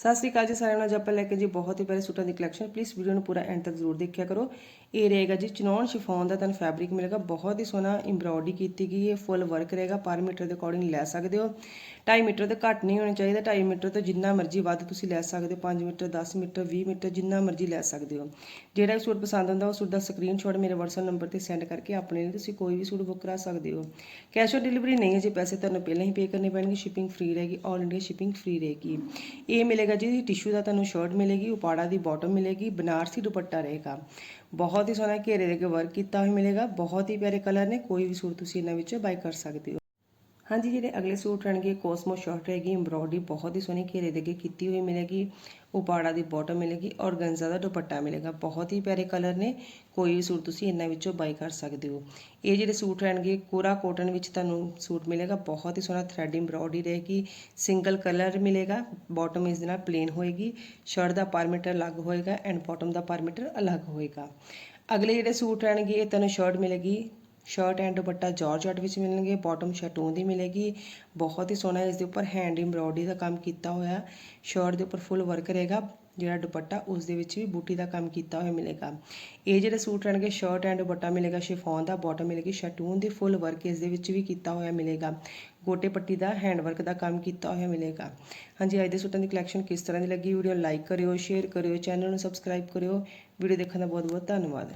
ਸਤਿ ਸ੍ਰੀ ਅਕਾਲ ਜੀ ਸਾਰਿਆਂ ਨੂੰ। ਅੱਜ ਆਪਾਂ ਲੈ ਕੇ ਜੀ ਬਹੁਤ ਹੀ ਪਿਆਰੇ ਸੂਟਾਂ ਦੀ ਕਲੈਕਸ਼ਨ ਪਲੀਜ਼ ਵੀਡੀਓ ਨੂੰ ਪੂਰਾ ਐਂਡ ਤੱਕ ਜ਼ਰੂਰ ਦੇਖਿਆ ਕਰੋ। ਇਹ ਰਹੇਗਾ ਜੀ ਚਨੌਨ ਸ਼ਿਫੋਨ ਦਾ ਤੁਹਾਨੂੰ ਫੈਬਰਿਕ ਮਿਲੇਗਾ। ਬਹੁਤ ਹੀ ਸੋਹਣਾ ਐਮਬ੍ਰੋਇਡਰੀ ਕੀਤੀ ਗਈ ਹੈ। ਫੁੱਲ ਵਰਕ ਰਹੇਗਾ। ਪਰ ਮੀਟਰ ਦੇ ਅਕੋਰਡਿੰਗ ਲੈ ਸਕਦੇ ਹੋ। 2.5 ਮੀਟਰ ਤੋਂ ਘੱਟ ਨਹੀਂ ਹੋਣਾ ਚਾਹੀਦਾ। 2.5 ਮੀਟਰ ਤੋਂ ਜਿੰਨਾ ਮਰਜ਼ੀ ਵੱਧ ਤੁਸੀਂ ਲੈ ਸਕਦੇ ਹੋ। 5 ਮੀਟਰ 10 ਮੀਟਰ 20 ਮੀਟਰ ਜਿੰਨਾ ਮਰਜ਼ੀ ਲੈ ਸਕਦੇ ਹੋ। ਜਿਹੜਾ ਵੀ ਸੂਟ ਪਸੰਦ ਆਉਂਦਾ, ਉਹ ਸੂਟ ਦਾ ਸਕਰੀਨਸ਼ਾਟ ਮੇਰੇ WhatsApp ਨੰਬਰ ਤੇ ਸੈਂਡ ਕਰਕੇ ਆਪਣੇ ਲਈ ਤੁਸੀਂ ਕੋਈ ਵੀ ਸੂਟ ਬੁੱਕ ਕਰਾ ਸਕਦੇ ਹੋ। ਕੈਸ਼ ਔਨ ਡਿਲੀਵਰੀ ਨਹੀਂ ਹੈ ਜੀ। ਪੈਸੇ ਤੁਹਾਨੂੰ ਪਹਿਲਾਂ ਹੀ ਪੇ ਕਰਨੇ ਪੈਣਗੇ। ਸ਼ਿਪਿੰਗ ਫ੍ਰੀ ਰਹੇਗੀ। ਆਲ ਇੰਡੀਆ ਸ਼ਿਪਿੰਗ ਫ੍ਰੀ ਰਹੇਗੀ। ਇਹ ਮਿਲੇਗਾ ਜੀ ਟਿਸ਼ੂ ਦਾ ਤੁਹਾਨੂੰ ਸ਼ਰਟ ਮਿਲੇਗੀ, ਉਪਾੜਾ ਦੀ ਬਾਟਮ ਮਿਲੇਗੀ, ਬਨਾਰਸੀ ਦੁਪੱਟਾ ਰਹੇਗਾ। ਬਹੁਤ ਹੀ ਸੋਹਣਾ ਘੇਰੇ ਦੇ ਕੇ ਵਰਕ ਕੀਤਾ ਹੋਇਆ ਮਿਲੇਗਾ, ਬਹੁਤ ਹੀ ਪਿਆਰੇ ਕਲਰ ਨੇ, ਕੋਈ ਵੀ ਸੂਟ ਤੁਸੀਂ ਇਹਨਾਂ ਵਿੱਚੋਂ ਬਾਈ ਕਰ ਸਕਦੇ ਹੋ। ਹਾਂਜੀ ਜਿਹੜੇ ਅਗਲੇ ਸੂਟ ਰਹਿਣਗੇ, ਕੋਸਮੋ ਸ਼ਾਰਟ ਰਹੇਗੀ ਐਮਬ੍ਰੋਇਡਰੀ ਬਹੁਤ ਹੀ ਸੋਹਣੀ ਘੇਰੇ ਦੇ ਅੱਗੇ ਕੀਤੀ ਹੋਈ ਮਿਲੇਗੀ, ਉਪਾੜਾ ਦੀ ਬਾਟਮ ਮਿਲੇਗੀ ਔਰ ਗੰਜਾ ਦਾ ਦੁਪੱਟਾ ਮਿਲੇਗਾ। ਬਹੁਤ ਹੀ ਪਿਆਰੇ ਕਲਰ ਨੇ, ਕੋਈ ਵੀ ਸੂਟ ਤੁਸੀਂ ਇਹਨਾਂ ਵਿੱਚੋਂ ਬਾਈ ਕਰ ਸਕਦੇ ਹੋ। ਇਹ ਜਿਹੜੇ ਸੂਟ ਰਹਿਣਗੇ, ਕੋਰਾ ਕੋਟਨ ਵਿੱਚ ਤੁਹਾਨੂੰ ਸੂਟ ਮਿਲੇਗਾ, ਬਹੁਤ ਹੀ ਸੋਹਣਾ ਥਰੈਡ ਐਮਬ੍ਰੋਇਡਰੀ ਰਹੇਗੀ ਸਿੰਗਲ ਕਲਰ ਮਿਲੇਗਾ ਬਾਟਮ ਇਸ ਦੇ ਨਾਲ ਪਲੇਨ ਹੋਏਗੀ ਸ਼ਰਟ ਦਾ ਪਰਮੀਟਰ ਅਲੱਗ ਹੋਏਗਾ ਐਂਡ ਬਾਟਮ ਦਾ ਪਰਮੀਟਰ ਅਲੱਗ ਹੋਏਗਾ। ਅਗਲੇ ਜਿਹੜੇ ਸੂਟ ਰਹਿਣਗੇ, ਇਹ ਤੁਹਾਨੂੰ ਸ਼ਰਟ ਮਿਲੇਗੀ ਸ਼ਰਟ ਐਂਡ ਦੁਪੱਟਾ ਜਾਰਜਟ ਵਿੱਚ ਮਿਲਣਗੇ ਬਾਟਮ ਸ਼ਟੂਨ ਦੀ ਮਿਲੇਗੀ। ਬਹੁਤ ਹੀ ਸੋਹਣਾ ਇਸ ਦੇ ਉੱਪਰ ਹੈਂਡ ਐਮਬ੍ਰੋਇਡਰੀ ਦਾ ਕੰਮ ਕੀਤਾ ਹੋਇਆ। ਸ਼ਰਟ ਦੇ ਉੱਪਰ ਫੁੱਲ ਵਰਕ ਰਹੇਗਾ, ਜਿਹੜਾ ਦੁਪੱਟਾ ਉਸ ਦੇ ਵਿੱਚ ਵੀ ਬੂਟੀ ਦਾ ਕੰਮ ਕੀਤਾ ਹੋਇਆ ਮਿਲੇਗਾ। ਇਹ ਜਿਹੜੇ ਸੂਟ ਰਹਿਣਗੇ ਸ਼ਰਟ ਐਂਡ ਦੁਪੱਟਾ ਮਿਲੇਗਾ ਸ਼ਿਫੋਨ ਦਾ ਬਾਟਮ ਮਿਲੇਗੀ ਸ਼ਟੂਨ ਦੀ ਫੁੱਲ ਵਰਕ ਇਸ ਦੇ ਵਿੱਚ ਵੀ ਕੀਤਾ ਹੋਇਆ ਮਿਲੇਗਾ। ਗੋਟੇ ਪੱਟੀ ਦਾ ਹੈਂਡ ਵਰਕ ਦਾ ਕੰਮ ਕੀਤਾ ਹੋਇਆ ਮਿਲੇਗਾ। ਹਾਂਜੀ, ਅੱਜ ਦੇ ਸੂਟਾਂ ਦੀ ਕਲੈਕਸ਼ਨ ਕਿਸ ਤਰ੍ਹਾਂ ਦੀ ਲੱਗੀ? ਵੀਡੀਓ ਲਾਈਕ ਕਰਿਓ ਸ਼ੇਅਰ ਕਰਿਓ ਚੈਨਲ ਨੂੰ ਸਬਸਕ੍ਰਾਈਬ ਕਰਿਓ। ਵੀਡੀਓ ਦੇਖਣ ਦਾ ਬਹੁਤ ਬਹੁਤ ਧੰਨਵਾਦ।